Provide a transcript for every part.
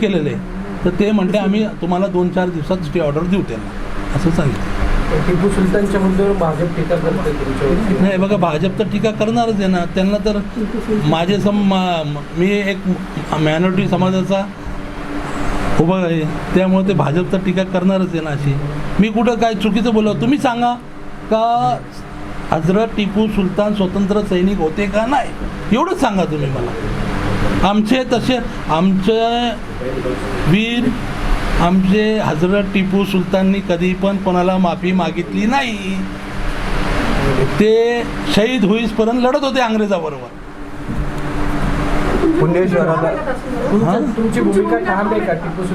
केलेलं तर ते म्हणते आम्ही तुम्हाला दोन चार दिवसात स्टे ऑर्डर देऊ त्यांना. असं सांगितलं. टिपू सुलतानच्या मुद्द्यावर भाजप टीका करते तुमच्यावर नाही बघा भाजप तर टीका करणारच आहे ना. त्यांना तर माझे सम मा- एक मॅनॉरिटी समाजाचा उभा आहे. त्यामुळे ते भाजप तर टीका करणारच आहे ना अशी. मी कुठं काय चुकीचं बोललो तुम्ही सांगा का हजरत टिपू सुलतान स्वतंत्र सैनिक होते का नाही? एवढंच सांगा तुम्ही मला. आमचे तसे आमचे वीर आमचे हजरत टिपू सुलताननी कधी पण कोणाला माफी मागितली नाही. ते शहीद होईसपर्यंत लढत होते अंग्रेजाबरोबर.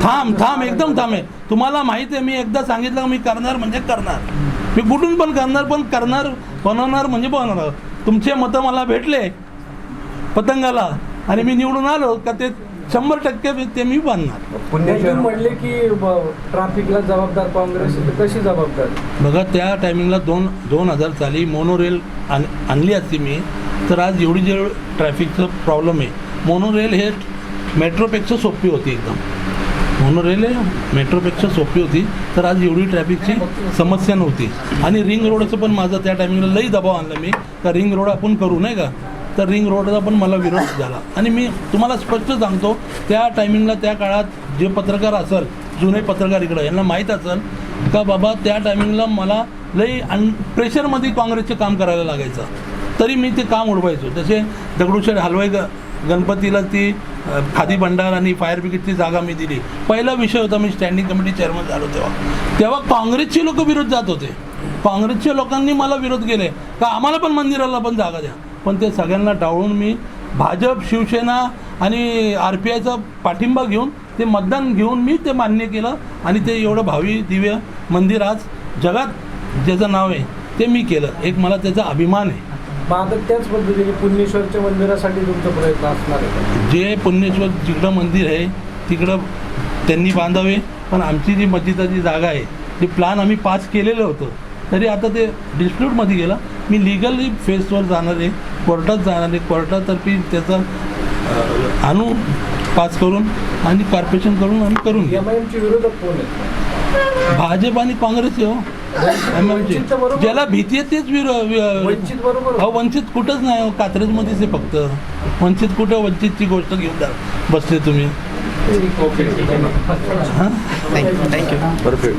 थांब थांब एकदम थांब आहे. तुम्हाला माहिती आहे मी एकदा सांगितलं मी करणार म्हणजे करणार. मी कुठून पण करणार पण करणार बनवणार म्हणजे बनवणार. तुमचे मतं मला भेटले. पतंगाला. आणि मी निवडून आलो का ते शंभर टक्के मी- ते मी बांधणार म्हणले की ट्रॅफिकला जबाबदार काँग्रेस आहे, तर कशी जबाबदार? बघा त्या टायमिंगला दोन दोन हजार साली मोनोरेल आण आणली असती मी तर आज एवढी जे ट्रॅफिकचं प्रॉब्लेम आहे मोनोरेल हे मेट्रोपेक्षा सोपी होती एकदम. मोनोरेल हे मेट्रोपेक्षा सोपी होती तर आज एवढी ट्रॅफिकची समस्या नव्हती. आणि रिंग रोडचं पण माझं त्या टायमिंगला लई दबाव आणला मी का रिंग रोड आपण करू नाही का? तर रिंग रोडचा पण मला विरोध झाला. आणि मी तुम्हाला स्पष्ट सांगतो त्या टायमिंगला त्या काळात जे पत्रकार असेल जुने पत्रकार इकडं यांना माहीत असेल का बाबा त्या टायमिंगला मला लई अन प्रेशरमध्ये काँग्रेसचे काम करायला लागायचं. तरी मी ते काम उडवायचो. जसे दगडूशेठ हलवाई ग गणपतीला ती खादी भंडार आणि फायर ब्रिगेडची जागा मी दिली. पहिला विषय होता मी स्टँडिंग कमिटी चेअरमन झालो तेव्हा. तेव्हा काँग्रेसचे लोक विरोध जात होते. काँग्रेसच्या लोकांनी मला विरोध केले. का आम्हाला पण मंदिराला पण जागा द्या. पण ते सगळ्यांना डावळून मी भाजप शिवसेना आणि आर पी आयचा पाठिंबा घेऊन ते मतदान घेऊन मी ते मान्य केलं आणि ते एवढं भावी दिव्य मंदिर आज जगात ज्याचं नाव आहे ते मी केलं. एक मला त्याचा अभिमान आहे. आता त्याच पद्धतीने पुण्येश्वरच्या मंदिरासाठी तुमचा प्रयत्न असणार आहे? जे पुण्येश्वर जिकडं मंदिर आहे तिकडं त्यांनी बांधावे पण आमची जी मस्जिदाची जागा आहे ते प्लान आम्ही पास केलेलं होतं. तरी आता ते डिस्प्यूटमध्ये गेलं. मी लिगली फेसवर जाणार आहे. कोर्टात जाणार आहे. कोर्टातर्फे त्याचा आणू पास करून आणि कॉर्पोरेशन करून आम्ही करून घेऊ. भाजप आणि काँग्रेस हो. एम. ज्याला भीती आहे तेच विरो अहो वंचित कुठंच नाही हो. कात्रजमध्येच आहे फक्त. वंचित कुठं? वंचितची गोष्ट घेऊन जा. बसले तुम्ही. हां परफेक्ट